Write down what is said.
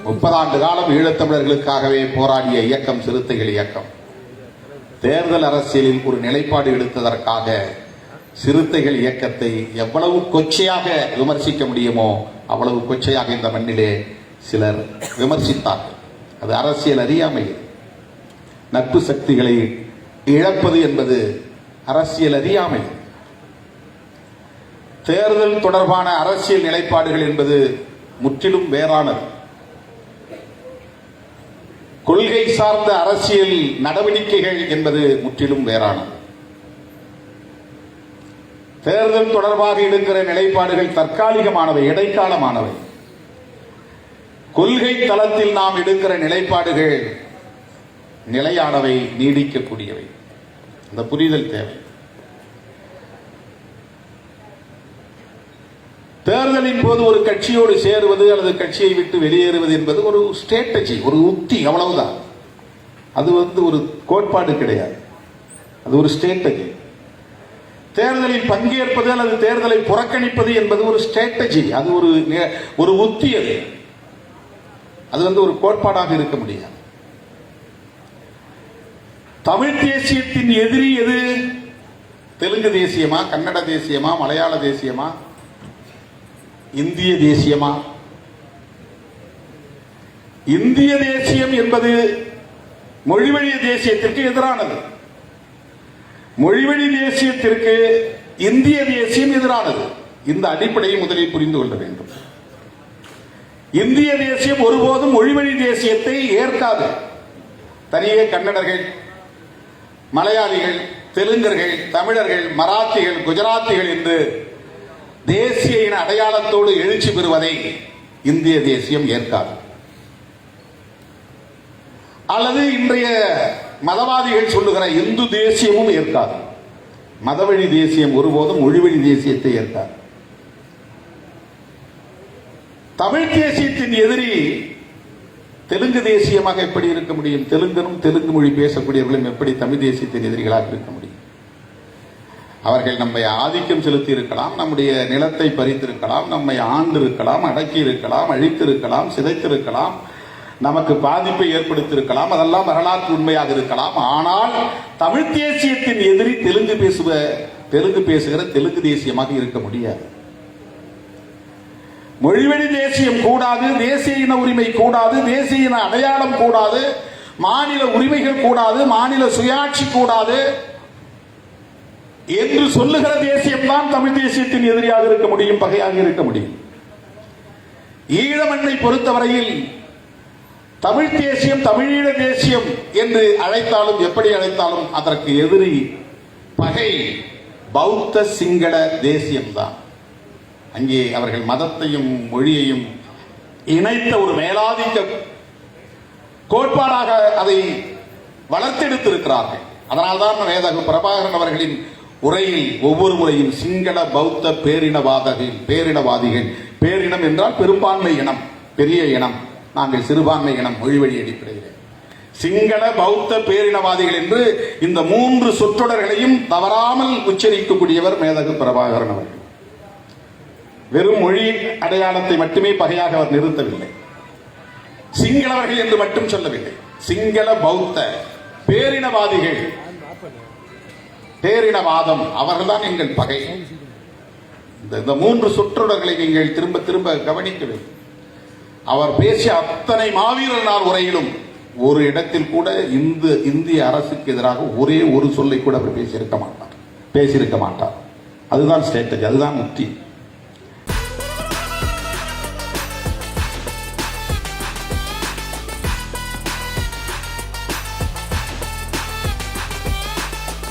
முப்பதாண்டு காலம் ஈழத்தமிழர்களுக்காகவே போராடிய இயக்கம் சிறுத்தைகள் இயக்கம். தேர்தல் அரசியலில் ஒரு நிலைப்பாடு எடுத்ததற்காக சிறுத்தைகள் இயக்கத்தை எவ்வளவு கொச்சையாக விமர்சிக்க முடியுமோ அவ்வளவு கொச்சையாக இந்த மண்ணிலே சிலர் விமர்சித்தார்கள். அது அரசியல் அறியாமை நட்பு சக்திகளை இழப்பது என்பது அரசியல் அறியாமை தேர்தல் தொடர்பான அரசியல் நிலைப்பாடுகள் என்பது முற்றிலும் வேறானது. கொள்கை சார்ந்த அரசியல் நடவடிக்கைகள் என்பது முற்றிலும் வேறானது. தேர்தல் தொடர்பாக எடுக்கிற நிலைப்பாடுகள் தற்காலிகமானவை இடைக்காலமானவை. கொள்கை தளத்தில் நாம் எடுக்கிற நிலைப்பாடுகள் நிலையானவை நீடிக்கக்கூடியவை. அந்த புரிதல் தேவை. தேர்தலின் போது ஒரு கட்சியோடு சேருவது அல்லது கட்சியை விட்டு வெளியேறுவது என்பது ஒரு ஸ்ட்ராட்டஜி ஒரு உத்தி அவ்வளவுதான். அது வந்து ஒரு கோட்பாடு கிடையாது. அது ஒரு ஸ்ட்ராட்டஜி தேர்தலில் பங்கேற்பது அல்லது தேர்தலை புறக்கணிப்பது என்பது ஒரு ஸ்ட்ராட்டஜி அது ஒரு ஒரு உத்தி அது. அது வந்து ஒரு கோட்பாடாக இருக்க முடியாது. தமிழ் தேசியத்தின் எதிரி எது? தெலுங்கு தேசியமா கன்னட தேசியமா மலையாள தேசியமா? இந்திய தேசியமா? இந்திய தேசியம் என்பது மொழிவழி தேசியத்திற்கு எதிரானது. மொழிவழி தேசியத்திற்கு இந்திய தேசியம் எதிரானது. இந்த அடிப்படையை முதலில் புரிந்து கொள்ள வேண்டும். இந்திய தேசியம் ஒருபோதும் மொழிவழி தேசியத்தை ஏற்காது. தனியே கன்னடர்கள் மலையாளிகள் தெலுங்கர்கள் தமிழர்கள் மராத்திகள் குஜராத்திகள் என்று தேசிய இன அடையாளத்தோடு எழுச்சி பெறுவதை இந்திய தேசியம் ஏற்காது. அல்லது இன்றைய மதவாதிகள் சொல்லுகிற இந்து தேசியமும் ஏற்காது. மதவழி தேசியம் ஒருபோதும் மொழிவழி தேசியத்தை ஏற்காது. தமிழ் தேசியத்தின் எதிரி தெலுங்கு தேசியமாக எப்படி இருக்க முடியும்? தெலுங்கனும் தெலுங்கு மொழி பேசக்கூடியவர்களும் எப்படி தமிழ் தேசியத்தின் எதிரிகளாக இருக்க முடியும்? அவர்கள் நம்மை ஆதிக்கம் செலுத்தியிருக்கலாம் நம்முடைய நிலத்தை பறித்திருக்கலாம் நம்மை ஆண்டிருக்கலாம் இருக்கலாம் அடக்கி இருக்கலாம் அழித்திருக்கலாம் சிதைத்திருக்கலாம் நமக்கு பாதிப்பை ஏற்படுத்தியிருக்கலாம் அதெல்லாம் வரலாற்று உண்மையாக இருக்கலாம். ஆனால் தமிழ் தேசியத்தின் எதிரி தெலுங்கு பேசுவ தெலுங்கு பேசுகிற தெலுங்கு தேசியமாக இருக்க முடியாது. மொழிவெளி தேசியம் கூடாது தேசிய இன உரிமை கூடாது தேசிய இன அடையாளம் கூடாது மாநில உரிமைகள் கூடாது மாநில சுயாட்சி கூடாது. என்று சொல்லுகிற தேசியம்தான் தமிழ் தேசியத்தின் எதிரியாக இருக்க முடியும் பகையாக இருக்க முடியும். ஈழமண்ணை பொறுத்தவரையில் தமிழ் தேசியம் தமிழீழ தேசியம் என்று அழைத்தாலும் எப்படி அழைத்தாலும் அதற்கு எதிரி பகை பௌத்த சிங்கள தேசியம்தான் அங்கே அவர்கள் மதத்தையும் மொழியையும் இணைத்த ஒரு மேலாதிக்க கோட்பாடாக அதை வளர்த்தெடுத்திருக்கிறார்கள். அதனால்தான் வேதகு பிரபாகரன் அவர்களின் உரையில் ஒவ்வொரு முறையும் சிங்கள பௌத்த பேரினவாதிகள் பேரினவாதிகள். பேரினம் என்றால் பெரும்பான்மை இனம் பெரிய இனம். நாங்கள் சிறுபான்மை இனம் மொழிவழி அடிப்படையில். சிங்கள பௌத்த பேரினவாதிகள் என்று இந்த மூன்று சொற்றொடர்களையும் தவறாமல் உச்சரிக்கக்கூடியவர் மேதகு பிரபாகரன் அவர்கள். வெறும் மொழி அடையாளத்தை மட்டுமே பகையாக அவர் நிறுத்தவில்லை. சிங்களவர்கள் என்று மட்டும் சொல்லவில்லை. சிங்கள பௌத்த பேரினவாதிகள் பேரினவாதம் அவர்கள்தான் எங்கள் பகை. இந்த இந்த மூன்று சொற்றொடர்களை நீங்கள் திரும்ப திரும்ப கவனிக்க வேண்டும். அவர் பேசிய அத்தனை மாவீரர் நாள் உரையிலும் ஒரு இடத்தில் கூட இந்த இந்திய அரசுக்கு எதிராக ஒரே ஒரு சொல்லை கூட அவர் பேசியிருக்க மாட்டார். பேசியிருக்க மாட்டார். அதுதான் ஸ்ட்ராட்டஜி அதுதான் முக்தி